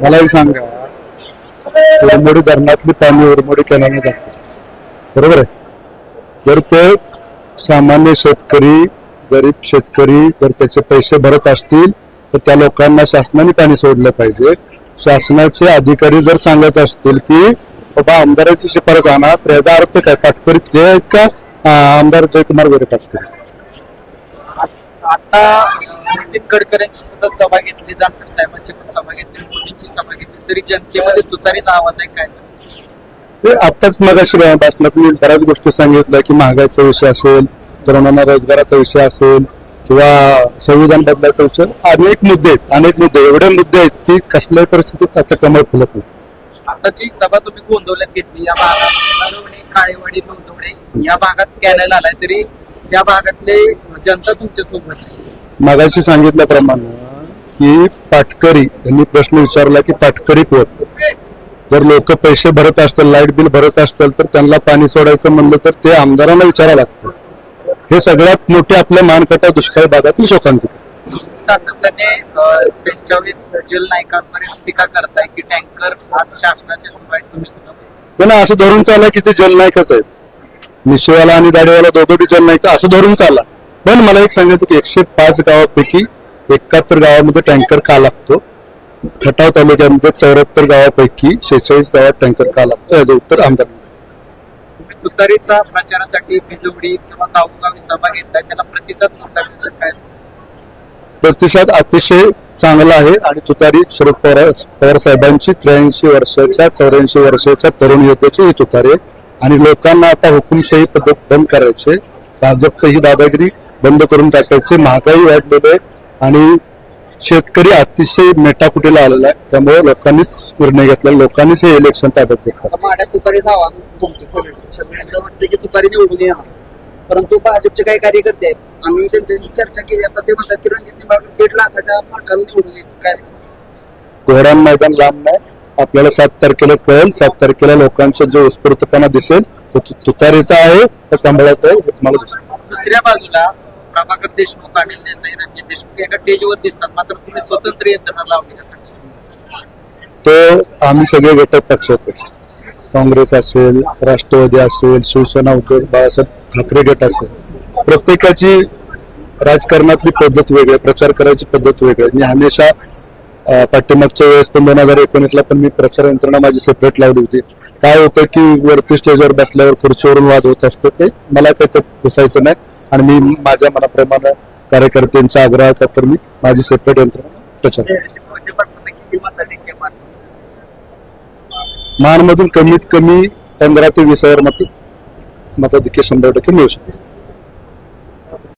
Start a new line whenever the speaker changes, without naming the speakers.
मला एक सांगा. उरमोडी धरणातली पाणी उरमोडी कॅनाने जाते. बरोबर आहे? जर ते सामान्य शेतकरी गरीब शेतकरी जर त्याचे पैसे भरत असतील तर त्या लोकांना शासनाने पाणी सोडलं पाहिजे. शासनाचे अधिकारी जर सांगत असतील की बाबा आमदाराची शिफारस आणा तर याचा अर्थ काय पाटकरी ते आहेत का? आमदार जयकुमार गोरे पाटकरी
आता नितीन गडकरींची सुद्धा सभा घेतली जानकर साहेबांची पण सभा घेतली. सभा घेतली तरी जनतेमध्ये तुतारीचा आवाज आहे काय सांगतो?
ते आत्ताच मगाशी भाषणात मी बऱ्याच गोष्टी सांगितल्या की महागाईचा विषय असेल तरुणांना रोजगाराचा विषय असेल किंवा संविधान बदलायचा विषय अनेक मुद्दे आहेत अनेक मुद्दे एवढे मुद्दे आहेत की कसल्याही परिस्थितीत आता कमळ फुलत नाही.
आता जी सभा तुम्ही गोंदवल्यात घेतली या भागात काळेवाडी नवदवडे या भागात कॅनल आलाय तरी या भागातले जनता तुमच्यासोबत
मगाशी सांगितल्याप्रमाणे की पाटकरी यांनी प्रश्न विचारला की पाटकरी कोण? जर लोक पैसे भरत असतील लाइट बिल भरत असतील तर त्यांना पाणी सोडायचं म्हणलं तर ते आमदारांना विचारावं लागतं. हे सगळ्यात मोठी आपल्या मानकटा दुष्काळी भागातील शोकांतिका
सातत्याने त्यांच्यावर टीका करताय की टँकर आज तुम्ही सुद्धा
पण असं धरून चाला की ते जलनायकच आहेत. निशिवाला आणि दाढीवाला दोघोटी जलनायक असं धरून चाला. पण मला एक सांगायचं की एकशे पाच गावापैकी एकाहत्तर गावामध्ये टँकर का लागतो? खटाव तालुक्यामध्ये चौऱ्याहत्तर गावापैकी शेहेचाळीस गावात टँकर का लागतो? याचं उत्तर आमदार
तुम्ही तुतारीचा प्रचारासाठी बिजवडी किंवा गावोगावी सभा घेतलाय त्याला प्रतिसाद काय?
प्रतिसाद अतिशय चांगला आहे आणि तुतारी शरद पवार पवार साहेबांची त्र्याऐंशी वर्षाच्या चौऱ्याऐंशी वर्षाच्या तरुण योद्ध्याची ही तुतारी आहे. आणि लोकांना आता हुकुमशाही पद्धत बंद करायचे भाजपचं ही दादागिरी बंद करून टाकायचे महागाई वाढलेली आहे. आणि शेतकरी अतिशय मेटाकुटीला आलेला आहे. त्यामुळे लोकांनीच निर्णय घेतला. लोकांनीच हे इलेक्शन ताब्यात घेतलं.
परंतु भाजपचे काही कार्यकर्ते आहेत. आम्ही त्यांच्याशी चर्चा केली असता ते म्हणतात की रणजित निंबाळकर दीड लाखाच्या फरकाला निवडून येतील. काय?
कोहरान मैदान लांब नाही. आपल्याला सात तारखेला कळेल. सात तारखेला लोकांचा जो उत्स्फूर्तपणा दिसेल तो तुतारीचा आहे तर कमळाचा आहे तुम्हाला दिसेल.
दुसऱ्या बाजूला प्रभाकर देशमुख अनिल देसाई रणजित देशमुख एका स्टेजवर दिसतात. मात्र तुम्ही स्वतंत्र यंत्रणा लावली यासाठी
तो आम्ही सगळे घटक पक्षात आहे. काँग्रेस असेल राष्ट्रवादी असेल शिवसेना उद्धव बाळासाहेब ठाकरे गट असेल. प्रत्येकाची राजकारणातली पद्धत वेगळी प्रचार करायची पद्धत वेगळी मी हमेशा पाठीमागच्या वेळेस पण दोन हजार एकोणीसला पण मी प्रचार यंत्रणा माझी सेपरेट लावली होती. काय होतं की वरती स्टेजवर बसल्यावर खुर्चीवरून वाद होत असतो ते मला काही त्यात घुसायचं नाही. आणि मी माझ्या मनाप्रमाणे कार्यकर्त्यांच्या आग्रह तर मी माझी सेपरेट यंत्रणा प्रचार मानमधून कमीत कमी पंधरा ते वीस हजार मत मताधिक्य शंभर टक्के मिळू शकते.